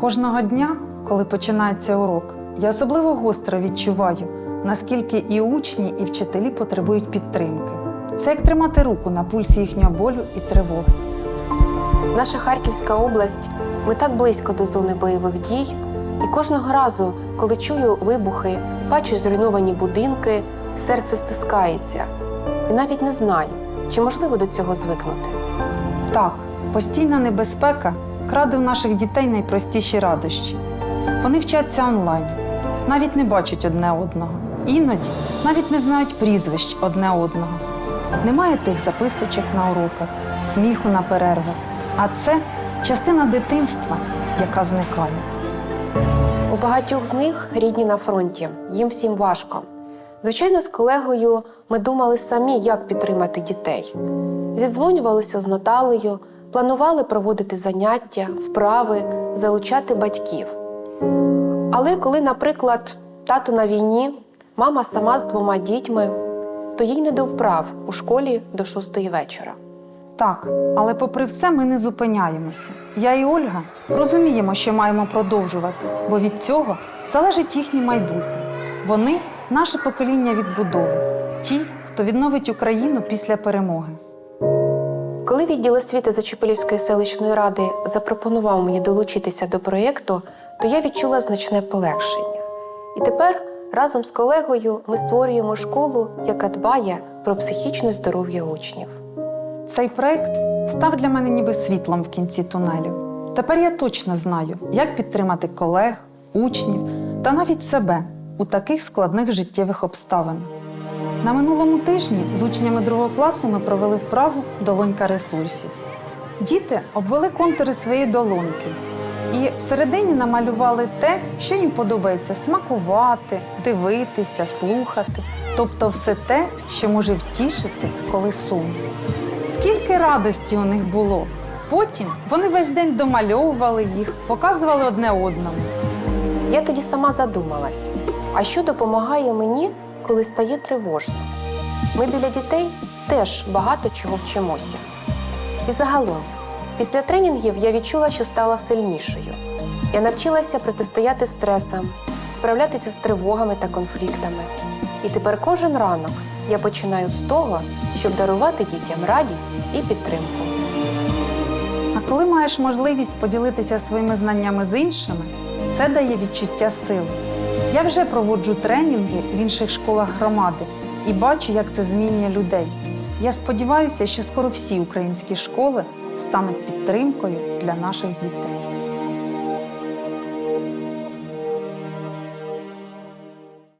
Кожного дня, коли починається урок, я особливо гостро відчуваю, наскільки і учні, і вчителі потребують підтримки. Це як тримати руку на пульсі їхнього болю і тривоги. Наша Харківська область, ми так близько до зони бойових дій, і кожного разу, коли чую вибухи, бачу зруйновані будинки, серце стискається. І навіть не знаю, чи можливо до цього звикнути. Так, постійна небезпека краде в наших дітей найпростіші радощі. Вони вчаться онлайн, навіть не бачать одне одного. Іноді навіть не знають прізвищ одне одного. Немає тих записочок на уроках, сміху на перервах. А це частина дитинства, яка зникає. У багатьох з них рідні на фронті, їм всім важко. Звичайно, з колегою ми думали самі, як підтримати дітей. Зідзвонювалися з Наталею, планували проводити заняття, вправи, залучати батьків. Але коли, наприклад, тато на війні, мама сама з двома дітьми, то їй не до вправ у школі до шостої вечора. Так, але попри все ми не зупиняємося. Я і Ольга розуміємо, що маємо продовжувати, бо від цього залежить їхнє майбутнє. Вони наше покоління відбудови, ті, хто відновить Україну після перемоги. Коли відділ освіти Зачепилівської селищної ради запропонував мені долучитися до проєкту, то я відчула значне полегшення. І тепер разом з колегою ми створюємо школу, яка дбає про психічне здоров'я учнів. Цей проект став для мене ніби світлом в кінці тунелю. Тепер я точно знаю, як підтримати колег, учнів та навіть себе у таких складних життєвих обставинах. На минулому тижні з учнями другого класу ми провели вправу долонька ресурсів. Діти обвели контури своєї долоньки і всередині намалювали те, що їм подобається смакувати, дивитися, слухати, тобто все те, що може втішити, коли сумно. Скільки радості у них було. Потім вони весь день домальовували їх, показували одне одному. Я тоді сама задумалась: а що допомагає мені, коли стає тривожно? Ми біля дітей теж багато чого вчимося. І загалом, після тренінгів я відчула, що стала сильнішою. Я навчилася протистояти стресам, справлятися з тривогами та конфліктами. І тепер кожен ранок я починаю з того, щоб дарувати дітям радість і підтримку. А коли маєш можливість поділитися своїми знаннями з іншими, це дає відчуття сили. Я вже проводжу тренінги в інших школах громади і бачу, як це змінює людей. Я сподіваюся, що скоро всі українські школи стануть підтримкою для наших дітей.